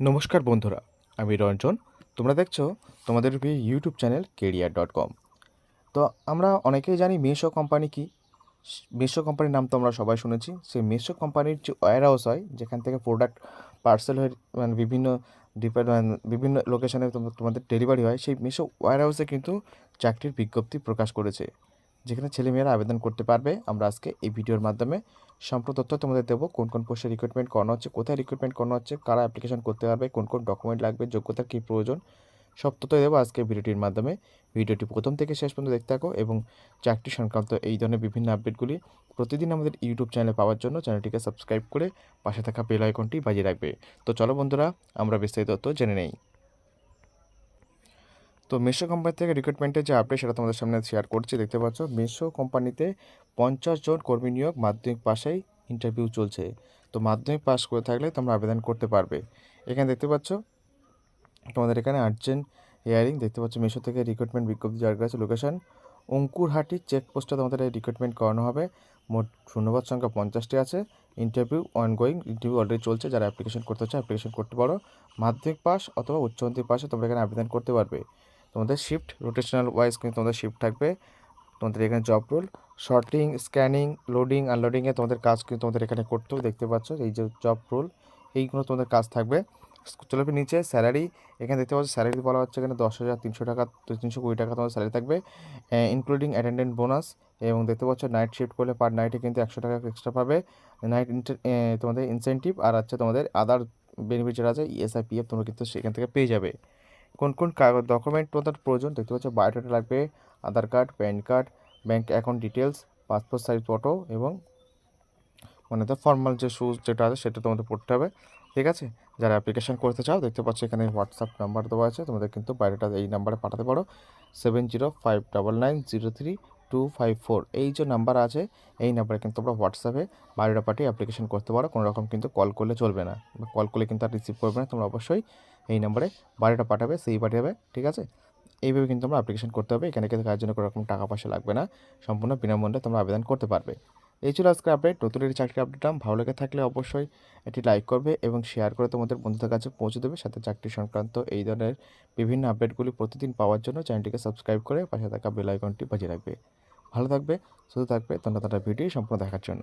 নমস্কার বন্ধুরা, আমি রঞ্জন। তোমরা দেখছ তোমাদের YouTube channel career dot com তো আমরা অনেকেই জানি মেশো কোম্পানি কি। মেশো কোম্পানির নাম তো আমরা সবাই শুনেছি। সেই মেশো কোম্পানির যে ওয়্যার হাউস হয়, যেখান থেকে প্রোডাক্ট পার্সেল হয়ে মানে বিভিন্ন ডিপার্টমেন্ট বিভিন্ন লোকেশনে তোমাদের ডেলিভারি হয়, সেই মেশো ওয়্যার হাউসে কিন্তু চাকরির বিজ্ঞপ্তি প্রকাশ করেছে। যেখানে ছেলেমেয়েরা আবেদন করতে পারবে, আমরা আজকে এই ভিডিওর মাধ্যমে সম্পূর্ণ তথ্য তোমাদের দেবো, কোন কোন পোস্টে রিক্রুটমেন্ট করানো হচ্ছে, কোথায় রিক্রুটমেন্ট করানো হচ্ছে, কারা অ্যাপ্লিকেশন করতে পারবে, কোন কোন ডকুমেন্ট লাগবে যোগ্যতার কী প্রয়োজন, সব তথ্য দেবো আজকে ভিডিওটির মাধ্যমে। ভিডিওটি প্রথম থেকে শেষ পর্যন্ত দেখতে থাকো এবং চাকরি সংক্রান্ত এই ধরনের বিভিন্ন আপডেটগুলি প্রতিদিন আমাদের ইউটিউব চ্যানেলে পাওয়ার জন্য চ্যানেলটিকে সাবস্ক্রাইব করে পাশে থাকা বেল আইকনটি বাজিয়ে রাখবে। তো চলো বন্ধুরা, আমরা বিস্তারিত তথ্য জেনে নেই। তো মেশো কোম্পানি থেকে রিক্রুটমেন্টের যে আপডেট সেটা তোমাদের সামনে শেয়ার করছি, দেখতে পাচ্ছ? মিশো কোম্পানিতে পঞ্চাশ জন কর্মী নিয়োগ মাধ্যমিক পাশেই ইন্টারভিউ চলছে। তো মাধ্যমিক পাস করে থাকলে তোমরা আবেদন করতে পারবে। এখানে দেখতে পাচ্ছ, তোমাদের এখানে আর্জেন্ট হিয়ারিং দেখতে পাচ্ছ মিশো থেকে রিক্রুটমেন্ট বিজ্ঞপ্তি জারি করেছে লোকেশন অঙ্কুরহাটি চেকপোস্টে তোমাদের এই রিক্রুটমেন্ট করানো হবে। মোট শূন্যবাদ সংখ্যা পঞ্চাশটি আছে। ইন্টারভিউ অনগোয়িং ইন্টারভিউ অলরেডি চলছে। যারা অ্যাপ্লিকেশন করতে চায় অ্যাপ্লিকেশন করতে পারো। মাধ্যমিক পাস অথবা উচ্চ মাধ্যমিক পাশে তোমরা এখানে আবেদন করতে পারবে। তোমাদের শিফট রোটেশনাল ওয়াইজ কিন্তু তোমাদের শিফট থাকবে। তোমাদের এখানে job role sorting scanning loading আনলোডিংয়ে তোমাদের কাজ কিন্তু তোমাদের এখানে করতে হবে, দেখতে পাচ্ছ এই যে জব রোল এইগুলো তোমাদের কাজ থাকবে। চলে নিচে স্যালারি এখানে দেখতে পাচ্ছ স্যালারি বলা হচ্ছে এখানে দশ হাজার তিনশো টাকা তিনশো কুড়ি টাকা তোমাদের স্যালারি থাকবে। ইনক্লুডিং অ্যাটেন্ডেন্ট বোনাস এবং দেখতে পাচ্ছ নাইট শিফট করলে পার নাইটে কিন্তু একশো টাকা এক্সট্রা পাবে। নাইট তোমাদের ইনসেন্টিভ আর হচ্ছে তোমাদের আদার বেনিফিট যেটা আছে ইএসআই পিএফ তোমরা কিন্তু সেখান থেকে পেয়ে যাবে। কোন কোন কাগজ ডকুমেন্ট তোমাদের প্রয়োজন? দেখতে পাচ্ছ বায়োডাটা লাগবে Aadhaar card PAN card bank account details passport size photo এবং মানে তো ফর্মাল যে শুজ যেটা আছে সেটা তোমাদের পড়তে হবে। ঠিক আছে? যারা অ্যাপ্লিকেশন করতে চাও, দেখতে পাচ্ছ এখানে হোয়াটসঅ্যাপ নাম্বার দেওয়া আছে, তোমাদের কিন্তু বায়োডাটা এই নাম্বারে পাঠাতে পারো। Seven zero five double nine zero three two five four এই যে নাম্বার আছে, এই নাম্বারে কিন্তু তোমরা হোয়াটসঅ্যাপে বায়োডা পাঠিয়ে অ্যাপ্লিকেশন করতে পারো কোনো রকম কিন্তু কল করলে চলবে না। বা কল করলে কিন্তু আর রিসিভ করবে না, তোমরা অবশ্যই এই নাম্বারে বায়োডা পাঠাবে সেই পাঠাবে ঠিক আছে? এইভাবে কিন্তু তোমরা অ্যাপ্লিকেশন করতে হবে, এখানে কিন্তু কাজের জন্য কোনো রকম টাকা পয়সা লাগবে না, সম্পূর্ণ বিনামূল্যে তোমরা আবেদন করতে পারবে। এই ছিল আজকে আপডেট নতুন একটি চাকরি আপডেটটা ভালো লেগে থাকলে অবশ্যই এটি লাইক করবে এবং শেয়ার করে তোমাদের বন্ধুদের কাছে পৌঁছে দেবে, সাথে চাকরি সংক্রান্ত এই ধরনের বিভিন্ন আপডেটগুলি প্রতিদিন পাওয়ার জন্য চ্যানেলটিকে সাবস্ক্রাইব করে পাশে থাকা বেল আইকনটি বাজিয়ে রাখবে। ভালো থাকবে সুস্থ থাকবে। ধন্যবাদ ভিডিও সম্পূর্ণ দেখার জন্য।